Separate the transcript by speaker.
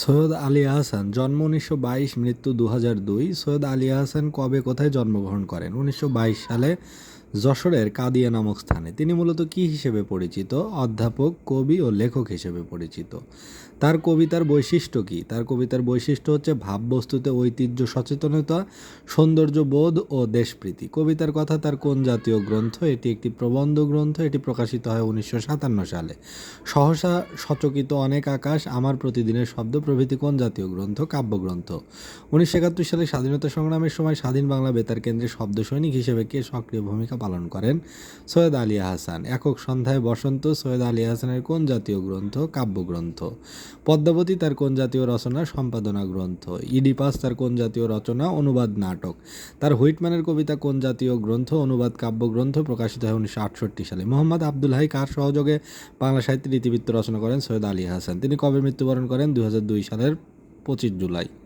Speaker 1: সৈয়দ আলী আহসান জন্ম উনিশশো বাইশ, মৃত্যু দু হাজার দুই। সৈয়দ আলী আহসান কবে কোথায় জন্মগ্রহণ করেন? উনিশশো বাইশ সালে যশোরের কাদিয়া নামক স্থানে। তিনি মূলত কী হিসেবে পরিচিত? অধ্যাপক, কবি ও লেখক হিসেবে পরিচিত। তার কবিতার বৈশিষ্ট্য কী? তার কবিতার বৈশিষ্ট্য হচ্ছে ভাববস্তুতে ঐতিহ্য, সচেতনতা সৌন্দর্য বোধ ও দেশপ্রীতি। কবিতার কথা তার কোন জাতীয় গ্রন্থ? এটি একটি প্রবন্ধ গ্রন্থ। এটি প্রকাশিত হয় উনিশশো সাতান্ন সালে। সহসা সচকিত অনেক আকাশ, আমার প্রতিদিনের শব্দ প্রভৃতি কোন জাতীয় গ্রন্থ? কাব্যগ্রন্থ। উনিশশো একাত্তর সালে স্বাধীনতা সংগ্রামের সময় স্বাধীন বাংলা বেতার কেন্দ্রে শব্দ সৈনিক হিসেবে কে সক্রিয় ভূমিকা পালন করেন। সৈয়দ আলী হাসান। একক সন্ধ্যায় বসন্ত, সৈয়দ আলী হাসানের কোন জাতীয় গ্রন্থ? কাব্যগ্রন্থ। পদ্মাবতী তার কোন জাতীয় রচনা? সম্পাদনা গ্রন্থ। ইডিপাস তার কোন জাতীয় রচনা? অনুবাদ নাটক। তার হুইটম্যানের কবিতা কোন জাতীয় গ্রন্থ? অনুবাদ কাব্যগ্রন্থ প্রকাশিত হয় উনিশশো আটষট্টি সালে। মোহাম্মদ আব্দুল হাই কার সহযোগে বাংলা সাহিত্যের ইতিবৃত্ত রচনা করেন সৈয়দ আলী হাসান? তিনি কবে মৃত্যুবরণ করেন? দু হাজার দুই সালের পঁচিশ জুলাই।